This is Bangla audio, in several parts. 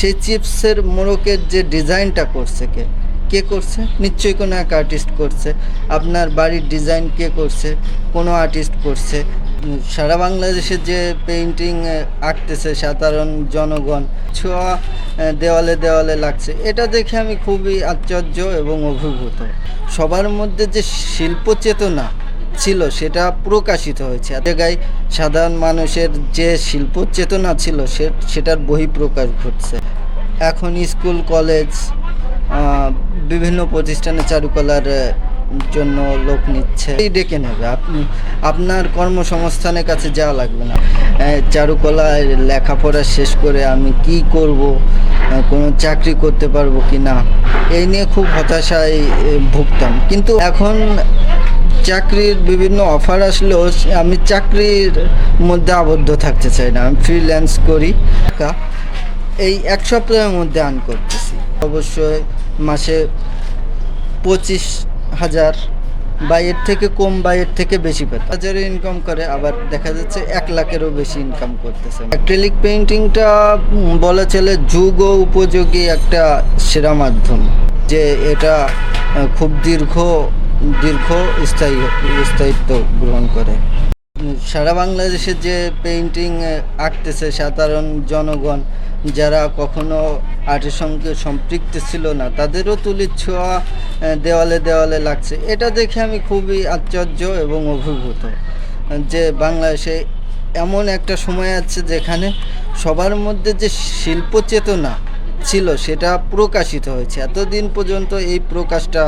সেই চিপসের মোড়কের যে ডিজাইনটা করছে কে? কে করছে? নিশ্চয়ই কোনো এক আর্টিস্ট করছে। আপনার বাড়ির ডিজাইন কে করছে? কোনো আর্টিস্ট করছে? সারা বাংলাদেশে যে পেইন্টিং আঁকতেছে সাধারণ জনগণ, ছোঁয়া দেওয়ালে দেওয়ালে লাগছে। এটা দেখে আমি খুবই আশ্চর্য এবং অভিভূত। সবার মধ্যে যে শিল্প চেতনা ছিল, সেটা প্রকাশিত হয়েছে। জায়গায় সাধারণ মানুষের যে শিল্প চেতনা ছিল, সে, সেটার বহিঃপ্রকাশ ঘটছে। এখন স্কুল, কলেজ বিভিন্ন প্রতিষ্ঠানে চারুকলার জন্য লোক নিচ্ছে। ডেকে নেবে। আপনি, আপনার কর্মসংস্থানের কাছে যাওয়া লাগবে না। চারুকলায় লেখাপড়া শেষ করে আমি কি করব? কোনো চাকরি করতে পারব কি না? এই নিয়ে খুব হতাশায় ভুগতাম। কিন্তু এখন চাকরির বিভিন্ন অফার আসলেও আমি চাকরির মধ্যে আবদ্ধ থাকতে চাই না। আমি ফ্রিল্যান্স করি। এই এক সপ্তাহের মধ্যে আর্ন করতেছি। অবশ্যই মাসে পঁচিশ হাজার বা এর থেকে কম বা এর থেকে বেশি পেত হাজারে ইনকাম করে আবার দেখা যাচ্ছে এক লাখেরও বেশি ইনকাম করতেছে। অ্যাক্রিলিক পেইন্টিংটা উম, বলা চলে যুগ ও উপযোগী একটা সেরা মাধ্যম। যে এটা খুব দীর্ঘ দীর্ঘ স্থায়ী স্থায়িত্ব গ্রহণ করে। সারা বাংলাদেশে যে পেইন্টিং আঁকতেছে সাধারণ জনগণ, যারা কখনো আর্টের সঙ্গে সম্পৃক্ত ছিল না, তাদেরও তুলির ছোঁয়া দেওয়ালে দেওয়ালে লাগছে। এটা দেখে আমি খুবই আশ্চর্য এবং অভিভূত যে বাংলাদেশে এমন একটা সময় আছে যেখানে সবার মধ্যে যে শিল্প চেতনা ছিল, সেটা প্রকাশিত হয়েছে। এতদিন পর্যন্ত এই প্রকাশটা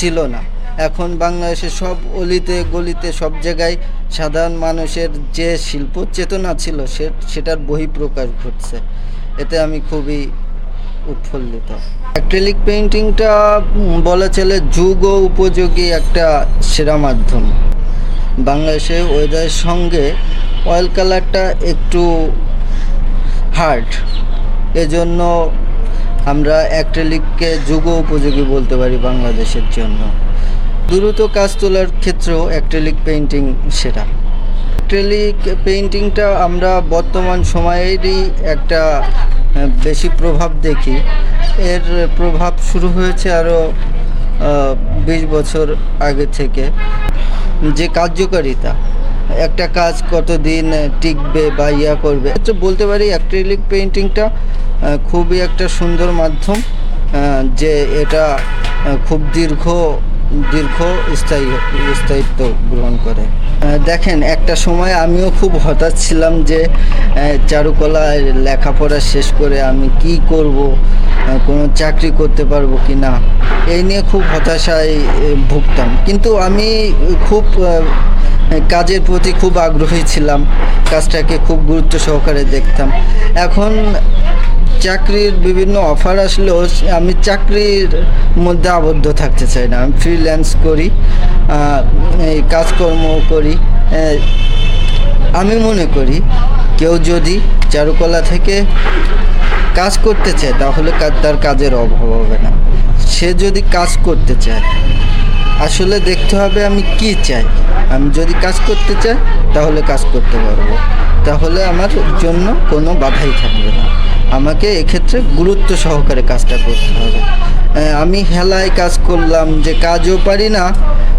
ছিল না। এখন বাংলাদেশের সব অলিতে গলিতে সব জায়গায় সাধারণ মানুষের যে শিল্প চেতনা ছিল সে, সেটার বহিঃপ্রকাশ ঘটছে। এতে আমি খুবই উৎফুল্লিত। অ্যাক্রিলিক পেন্টিংটা বলা চলে যুগ উপযোগী একটা সেরা মাধ্যম। বাংলাদেশে ওয়েদারের সঙ্গে অয়েল কালারটা একটু হার্ড এজন্য আমরা অ্যাক্রেলিককে যুগ উপযোগী বলতে পারি বাংলাদেশের জন্য। দ্রুত কাজ তোলার ক্ষেত্রেও অ্যাক্রেলিক পেইন্টিং সেরা। অ্যাক্রেলিক পেইন্টিংটা আমরা বর্তমান সময়েরই একটা বেশি প্রভাব দেখি। এর প্রভাব শুরু হয়েছে আরও বিশ বছর আগে থেকে। যে কার্যকারিতা, একটা কাজ কতদিন টিকবে বা ইয়া করবে। তো বলতে পারি অ্যাক্রিলিক পেইন্টিংটা খুবই একটা সুন্দর মাধ্যম যে এটা খুব দীর্ঘ দীর্ঘ স্থায়ী, স্থায়িত্ব গ্রহণ করে। দেখেন, একটা সময় আমিও খুব হতাশ ছিলাম যে চারুকলায় লেখাপড়া শেষ করে আমি কি করব কোনো চাকরি করতে পারব কি না, এই নিয়ে খুব হতাশায় ভুগতাম। কিন্তু আমি খুব কাজের প্রতি খুব আগ্রহী ছিলাম, কাজটাকে খুব গুরুত্ব সহকারে দেখতাম। এখন চাকরির বিভিন্ন অফার আসলেও আমি চাকরির মধ্যে আবদ্ধ থাকতে চাই না। আমি ফ্রিল্যান্স করি এই কাজকর্ম করি আমি মনে করি কেউ যদি চারুকলা থেকে কাজ করতে চায়, তাহলে তার কাজের অভাব হবে না। সে যদি কাজ করতে চায় আসলে দেখতে হবে আমি কি চাই। আমি যদি কাজ করতে চাই, তাহলে কাজ করতে পারব। তাহলে আমার জন্য কোনো বাধাই থাকবে না। আমাকে এক্ষেত্রে গুরুত্ব সহকারে কাজটা করতে হবে। আমি হেলায় কাজ করলাম, যে কাজও পারি না,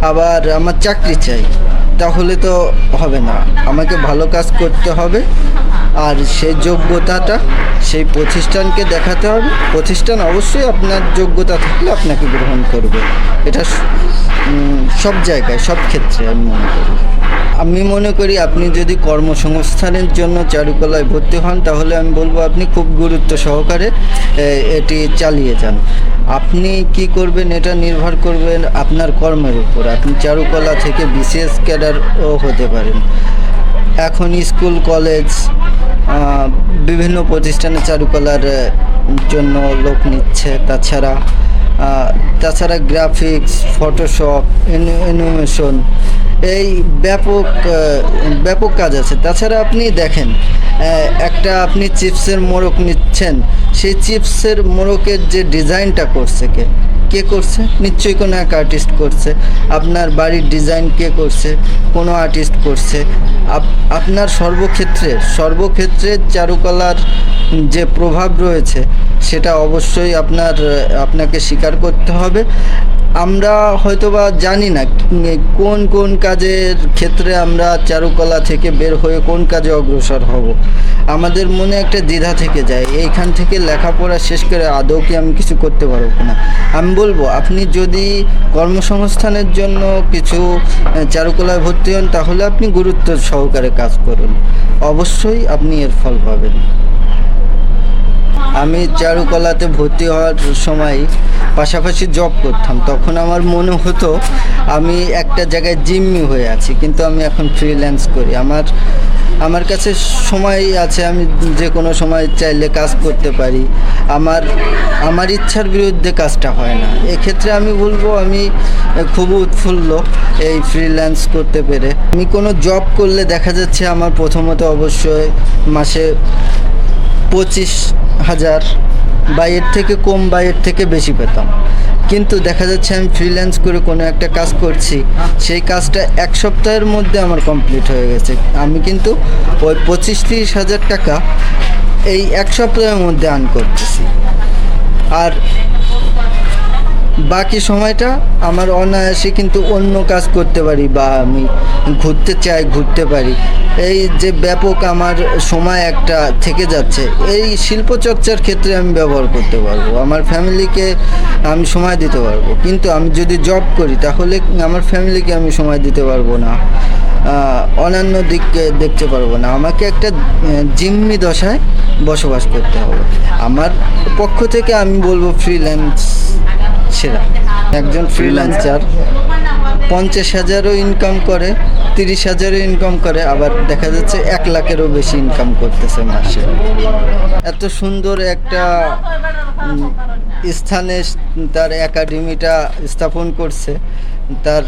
আবার আমার চাকরি চাই। তাহলে তো হবে না। আমাকে ভালো কাজ করতে হবে আর সেই যোগ্যতাটা, সেই প্রতিষ্ঠানকে দেখাতে হবে। প্রতিষ্ঠান অবশ্যই আপনার যোগ্যতা থাকলে আপনাকে গ্রহণ করবে। এটা সব জায়গায়, সব ক্ষেত্রে আমি মনে করি। আমি মনে করি আপনি যদি কর্মসংস্থানের জন্য চারুকলায় ভর্তি হন, তাহলে আমি বলব আপনি খুব গুরুত্ব সহকারে এটি চালিয়ে যান। আপনি কি করবেন এটা নির্ভর করবেন আপনার কর্মের উপর। আপনি চারুকলা থেকে বিসিএস ক্যাডারও হতে পারেন। এখন স্কুল, কলেজ বিভিন্ন প্রতিষ্ঠানে চারুকলার জন্য লোক নিচ্ছে। তাছাড়া তাছাড়া গ্রাফিক্স ফটোশপ অ্যানিমেশন এই ব্যাপক ব্যাপক কাজ আছে। তাছাড়া আপনি দেখেন একটা আপনি চিপসের মোড়ক নিচ্ছেন, সেই চিপসের মোড়কের যে ডিজাইনটা করছে কে কে করছে? নিশ্চয়ই কোনো এক আর্টিস্ট করছে। আপনার বাড়ির ডিজাইন কে করছে? কোনো আর্টিস্ট করছে? আপ- আপনার সর্বক্ষেত্রে সর্বক্ষেত্রে চারুকলার যে প্রভাব রয়েছে, সেটা অবশ্যই আপনার, আপনাকে স্বীকার করতে হবে। আমরা হয়তোবা জানি না কোন কোন কাজের ক্ষেত্রে আমরা চারুকলা থেকে বের হয়ে কোন কাজে অগ্রসর হব। আমাদের মনে একটা দ্বিধা থেকে যায়। এইখান থেকে লেখাপড়া শেষ করে আদৌ কি আমি কিছু করতে পারব না আমি বলব, আপনি যদি কর্মসংস্থানের জন্য কিছু চারুকলায় ভর্তি হন, তাহলে আপনি গুরুত্ব সহকারে কাজ করুন। অবশ্যই আপনি এর ফল পাবেন। আমি চারুকলাতে ভর্তি হওয়ার সময় পাশাপাশি জব করতাম। তখন আমার মনে হতো, আমি একটা জায়গায় জিম্মি হয়ে আছি, কিন্তু আমি এখন ফ্রিল্যান্স করি। আমার আমার কাছে সময় আছে, আমি যে কোনো সময় চাইলে কাজ করতে পারি। আমার আমার ইচ্ছার বিরুদ্ধে কাজটা হয় না। এক্ষেত্রে আমি বলব, আমি খুব উৎফুল্ল এই ফ্রিল্যান্স করতে পেরে। আমি কোনো জব করলে দেখা যাচ্ছে আমার প্রথমত অবশ্যই মাসে পঁচিশ হাজার বা এর থেকে কম বা এর থেকে বেশি পেতাম। কিন্তু দেখা যাচ্ছে আমি ফ্রিল্যান্স করে কোনো একটা কাজ করছি। সেই কাজটা এক সপ্তাহের মধ্যে আমার কমপ্লিট হয়ে গেছে। আমি কিন্তু ওই পঁচিশ তিরিশ হাজার টাকা এই এক সপ্তাহের মধ্যে আর্ন করতেছি। আর বাকি সময়টা আমার অনায়াসে কিন্তু অন্য কাজ করতে পারি বা আমি ঘুরতে চাই, ঘুরতে পারি। এই যে ব্যাপক আমার সময় একটা থেকে যাচ্ছে, এই শিল্পচর্চার ক্ষেত্রে আমি ব্যবহার করতে পারব। আমার ফ্যামিলিকে আমি সময় দিতে পারব। কিন্তু আমি যদি জব করি, তাহলে আমার ফ্যামিলিকে আমি সময় দিতে পারব না। অন্যান্য দিককে দেখতে পারব না। আমাকে একটা জিম্মি দশায় বসবাস করতে হবে। আমার পক্ষ থেকে আমি বলব ফ্রিল্যান্স সেরা একজন ফ্রিল্যান্সার পঞ্চাশ হাজারও ইনকাম করে, তিরিশ হাজারও ইনকাম করে, আবার দেখা যাচ্ছে এক লাখেরও বেশি ইনকাম করতেছে মাসে। এত সুন্দর একটা স্থানে তার একাডেমিটা স্থাপন করছে। তার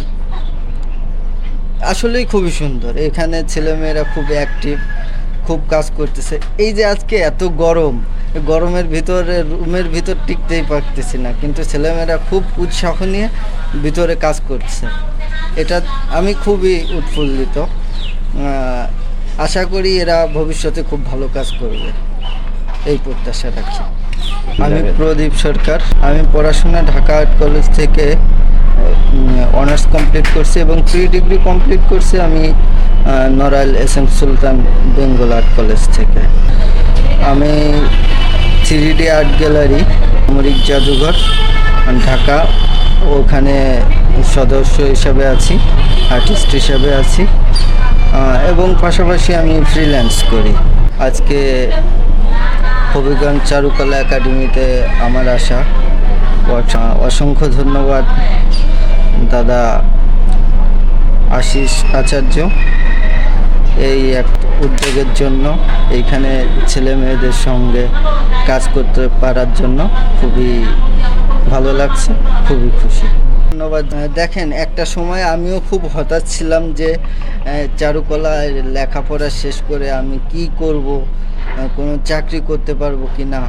আসলেই খুবই সুন্দর। এখানে ছেলেমেয়েরা খুব অ্যাক্টিভ খুব কাজ করতেছে। এই যে আজকে এত গরম গরমের ভিতরে রুমের ভিতর টিকতেই পারতেছি না। কিন্তু ছেলেমেয়েরা খুব উৎসাহ নিয়ে ভিতরে কাজ করছে। এটা আমি খুবই উৎফুল্লিত। আশা করি এরা ভবিষ্যতে খুব ভালো কাজ করবে। এই প্রত্যাশা রাখি। আমি প্রদীপ সরকার। আমি পড়াশোনা ঢাকা আর্ট কলেজ থেকে অনার্স কমপ্লিট করছি এবং প্রি ডিগ্রি কমপ্লিট করছি আমি আহ, Narail S M Sultan Bengal art college থেকে। আমি থ্রি ডি আর্ট গ্যালারি মরিক জাদুঘর ঢাকা ওখানে সদস্য হিসাবে আছি আর্টিস্ট হিসাবে আছি এবং পাশাপাশি আমি ফ্রিল্যান্স করি। আজকে হবিগঞ্জ চারুকলা একাডেমিতে আমার আসা। অসংখ্য ধন্যবাদ। দাদা আশিস আচার্য এই এক উদ্যোগের জন্য এইখানে ছেলে মেয়েদের সঙ্গে কাজ করতে পারার জন্য খুবই ভালো লাগছে খুবই খুশি। ধন্যবাদ। দেখেন একটা সময় আমিও খুব হতাশ ছিলাম যে আহ, চারুকলা লেখাপড়া শেষ করে আমি কি করব কোনো চাকরি করতে পারব কি না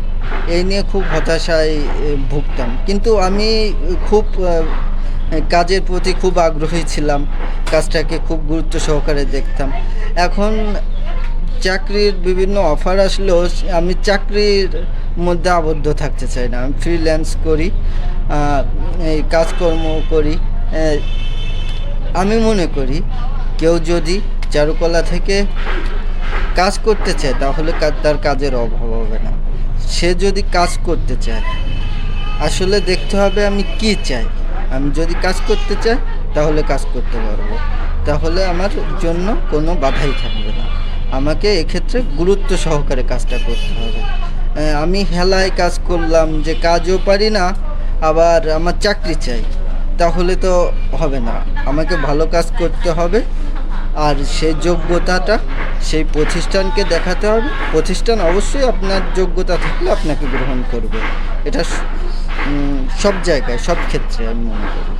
এই নিয়ে খুব হতাশায় ভুগতাম। কিন্তু আমি খুব কাজের প্রতি খুব আগ্রহী ছিলাম, কাজটাকে খুব গুরুত্ব সহকারে দেখতাম। এখন চাকরির বিভিন্ন অফার আসলেও আমি চাকরির মধ্যে আবদ্ধ থাকতে চাই না। আমি ফ্রিল্যান্স করি এই কাজকর্ম করি আমি মনে করি কেউ যদি চারুকলা থেকে কাজ করতে চায় তাহলে তার কাজের অভাব হবে না। সে যদি কাজ করতে চায়, আসলে দেখতে হবে আমি কি চাই। আমি যদি কাজ করতে চাই, তাহলে কাজ করতে পারব। তাহলে আমার জন্য কোনো বাধাই থাকবে না। আমাকে এক্ষেত্রে গুরুত্ব সহকারে কাজটা করতে হবে। আমি হেলায় কাজ করলাম যে কাজও পারি না, আবার আমার চাকরি চাই, তাহলে তো হবে না। আমাকে ভালো কাজ করতে হবে, আর সেই যোগ্যতাটা সেই প্রতিষ্ঠানকে দেখাতে হবে। প্রতিষ্ঠান অবশ্যই আপনার যোগ্যতা থাকলে আপনাকে গ্রহণ করবে। এটা সব জায়গায় সব ক্ষেত্রে আমি মনে করি।